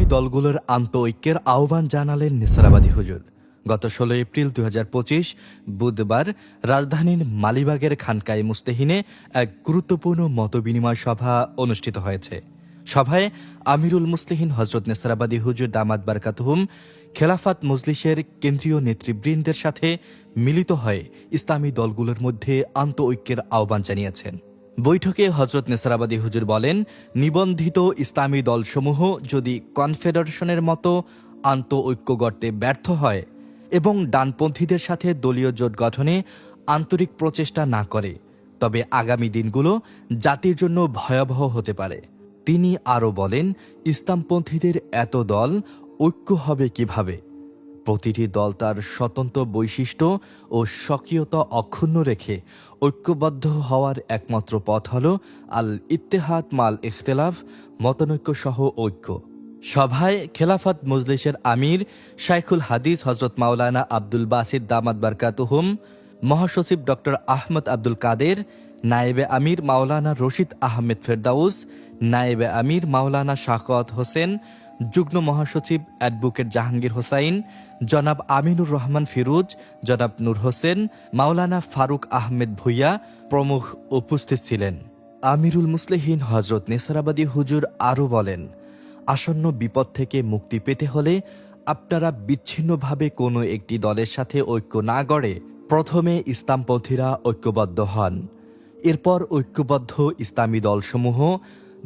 ইসলামী দলগুলোর আন্ত ঐক্যের আহ্বান জানালেন নিসারাবাদী হুজুর। গত ষোলো এপ্রিল দু হাজার পঁচিশ বুধবার রাজধানীর মালিবাগের খানকায় মুস্তেহিনে এক গুরুত্বপূর্ণ মতবিনিময় সভা অনুষ্ঠিত হয়েছে। সভায় আমিরুল মুসলিহিন হজরত নেসারাবাদী হুজুর দামাদ বারকাতহুম খেলাফাত মজলিসের কেন্দ্রীয় নেতৃবৃন্দের সাথে মিলিত হয়ে ইসলামী দলগুলোর মধ্যে আন্ত ঐক্যের আহ্বান জানিয়েছেন। বৈঠকে হজরত নেসারাবাদী হুজুর বলেন, নিবন্ধিত ইসলামী দলসমূহ যদি কনফেডারেশনের মতো আন্ত ঐক্য গড়তে ব্যর্থ হয় এবং ডানপন্থীদের সাথে দলীয় জোট গঠনে আন্তরিক প্রচেষ্টা না করে, তবে আগামী দিনগুলো জাতির জন্য ভয়াবহ হতে পারে। তিনি আরও বলেন, ইসলামপন্থীদের এত দল ঐক্য হবে কীভাবে? প্রতিটি দল তার স্বতন্ত্র বৈশিষ্ট্য ও স্বকীয়তা অক্ষুণ্ণ রেখে ঐক্যবদ্ধ হওয়ার একমাত্র পথ হল আল ইত্তেহাদ মাল ইখতলাফ মতানৈক্য সহ ঐক্য। সভায় খেলাফত মজলিসের আমির শাইখুল হাদিস হজরত মাওলানা আব্দুল বাসিদ দামাদ বারকাতুহুম, মহাসচিব ডক্টর আহমদ আব্দুল কাদের, নায়েবে আমির মাওলানা রশিদ আহমেদ ফেরদাউস, নায়েবে আমির মাওলানা শাকত হোসেন যুগ্ম মহাসচিব অ্যাডভোকেট জাহাঙ্গীর হোসাইন, জনাব আমিনুর রহমান ফিরোজ, জনাব নূর হোসেন, মাওলানা ফারুক আহমেদ ভুইয়া প্রমুখ উপস্থিত ছিলেন। আমিরুল মুসলিহীন হজরত নেসারাবাদী হুজুর আরও বলেন, আসন্ন বিপদ থেকে মুক্তি পেতে হলে আপনারা বিচ্ছিন্নভাবে কোনো একটি দলের সাথে ঐক্য না গড়ে প্রথমে ইসলামপন্থীরা ঐক্যবদ্ধ হন। এরপর ঐক্যবদ্ধ ইসলামী দলসমূহ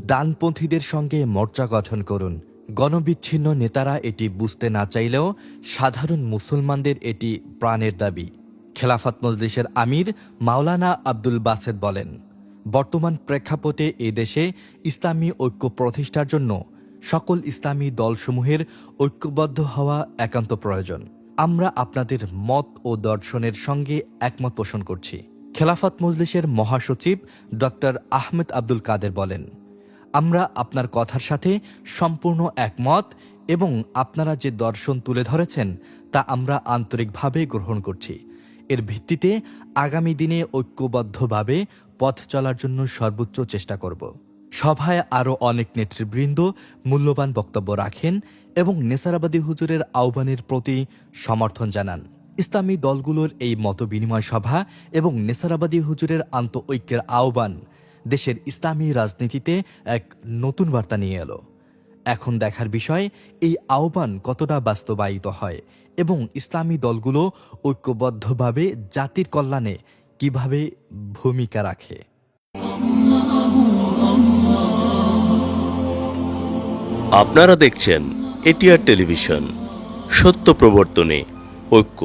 ডানপন্থীদের সঙ্গে মোর্চা গঠন করুন। গণবিচ্ছিন্ন নেতারা এটি বুঝতে না চাইলেও সাধারণ মুসলমানদের এটি প্রাণের দাবি, খেলাফত মজলিসের আমির মাওলানা আব্দুল বাসেদ বলেন। বর্তমান প্রেক্ষাপটে এ দেশে ইসলামী ঐক্য প্রতিষ্ঠার জন্য সকল ইসলামী দলসমূহের ঐক্যবদ্ধ হওয়া একান্ত প্রয়োজন। আমরা আপনাদের মত ও দর্শনের সঙ্গে একমত পোষণ করছি, খেলাফত মজলিসের মহাসচিব ডক্টর আহমেদ আব্দুল কাদের বলেন। আমরা আপনার কথার সাথে সম্পূর্ণ একমত এবং আপনারা যে দর্শন তুলে ধরেছেন, তা আমরা আন্তরিকভাবে গ্রহণ করছি। এর ভিত্তিতে আগামী দিনে ঐক্যবদ্ধভাবে পথ চলার জন্য সর্বোচ্চ চেষ্টা করব। সভায় আরও অনেক নেতৃবৃন্দ মূল্যবান বক্তব্য রাখেন এবং নেসারাবাদী হুজুরের আহ্বানের প্রতি সমর্থন জানান। ইসলামী দলগুলোর এই মত বিনিময় সভা এবং নেসারাবাদী হুজুরের আন্ত ঐক্যের আহ্বান দেশের ইসলামী রাজনীতিতে এক নতুন বার্তা নিয়ে এলো। এখন দেখার বিষয়, এই আহ্বান কতটা বাস্তবায়িত হয় এবং ইসলামী দলগুলো ঐক্যবদ্ধভাবে জাতির কল্যাণে কীভাবে ভূমিকা রাখে? আপনারা দেখছেন এটিআর টেলিভিশন, সত্য প্রবর্তনে ঐক্য।